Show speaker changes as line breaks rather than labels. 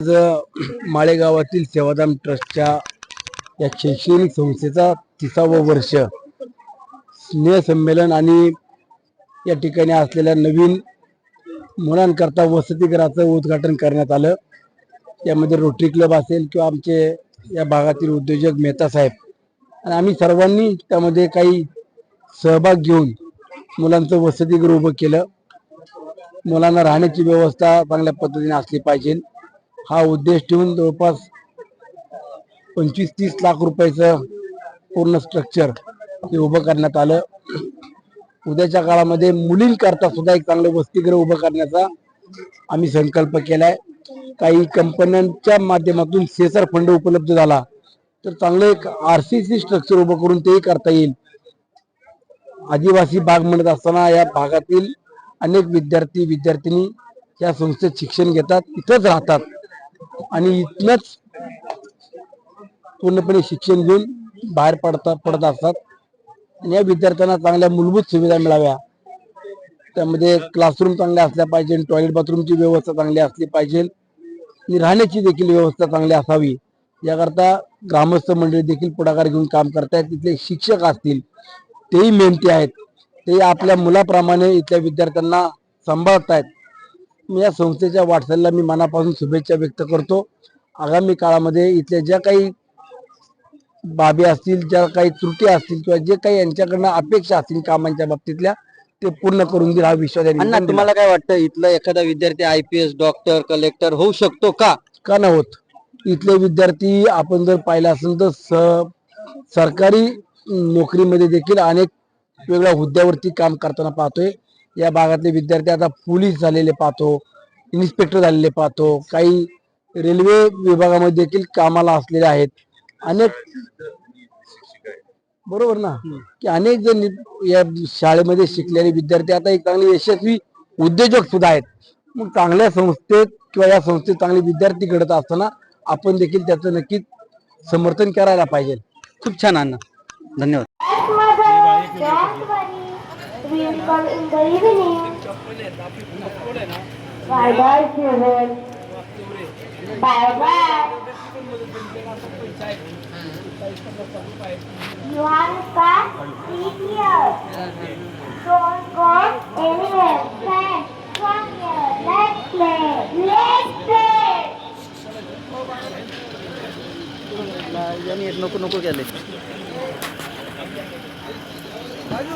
आज माळेगावातील सेवाधाम ट्रस्टच्या या शैक्षणिक संस्थेचा तिसावं वर्ष स्नेहसंमेलन आणि या ठिकाणी असलेल्या नवीन मुलांकरता वसतिगृहाचं उद्घाटन करण्यात आलं. यामध्ये रोटरी क्लब असेल किंवा आमचे या भागातील उद्योजक मेहता साहेब. आणि आम्ही सर्वांनी त्यामध्ये काही सहभाग घेऊन मुलांचं वसतिगृह उभं केलं. मुलांना राहण्याची व्यवस्था चांगल्या पद्धतीने असली पाहिजे. हा उद्देश ठेवून जवळपास पंचवीस तीस लाख रुपयाचं पूर्ण स्ट्रक्चर हे उभं करण्यात आलं. उद्याच्या काळामध्ये मुलींकरता सुद्धा एक चांगलं वसतिगृह उभं करण्याचा आम्ही संकल्प केलाय. काही कंपन्यांच्या माध्यमातून सेसर फंड उपलब्ध झाला तर चांगलं एक आर सी सी स्ट्रक्चर उभं करून तेही करता येईल. आदिवासी भाग म्हणत असताना या भागातील अनेक विद्यार्थी विद्यार्थिनी या संस्थेत शिक्षण घेतात इथंच राहतात. आणि इथलंच पूर्णपणे शिक्षण घेऊन बाहेर पडतात पडत असतात. आणि या विद्यार्थ्यांना चांगल्या मूलभूत सुविधा मिळाव्या. त्यामध्ये क्लासरूम चांगल्या असल्या पाहिजे टॉयलेट बाथरूमची व्यवस्था चांगली असली पाहिजे. आणि राहण्याची देखील व्यवस्था चांगली असावी. याकरता ग्रामस्थ मंडळी देखील पुढाकार घेऊन काम करतायत. तिथले शिक्षक असतील तेही मेहनती आहेत. ते आपल्या मुलाप्रमाणे इथल्या विद्यार्थ्यांना सांभाळतायत. मी या संस्थेच्या वाटचालीला मी मनापासून शुभेच्छा व्यक्त करतो. आगामी काळामध्ये इथल्या ज्या काही बाबी असतील ज्या काही त्रुटी असतील किंवा जे काही यांच्याकडनं अपेक्षा असतील कामांच्या बाबतीतल्या ते पूर्ण करून देईल हा विश्वास दिला.
तुम्हाला काय वाटतं? इथला एखादा विद्यार्थी I P S doctor collector होऊ शकतो का?
का नाही होत? इथले विद्यार्थी आपण जर पाहिलं असेल तर सरकारी नोकरीमध्ये देखील अनेक वेगळ्या हुद्द्यावरती काम करताना पाहतोय. या भागातले विद्यार्थी आता पोलीस झालेले पाहतो इन्स्पेक्टर झालेले पाहतो काही रेल्वे विभागामध्ये देखील कामाला असलेले आहेत. अनेक बरोबर ना? की अनेक जण या शाळेमध्ये शिकलेले विद्यार्थी आता एक चांगले यशस्वी उद्योजक सुद्धा आहेत. मग चांगल्या संस्थेत किंवा या संस्थेत चांगले विद्यार्थी घडत असताना आपण देखील त्याचं नक्कीच समर्थन करायला पाहिजे.
खूप छान अण्णा. धन्यवाद.
we'll come in the evening. Bye bye, children. Bye bye. You have to start sit here. Don't go anywhere. Stand from here. Let's play. Let's play.
यांनी नको नको केले 아주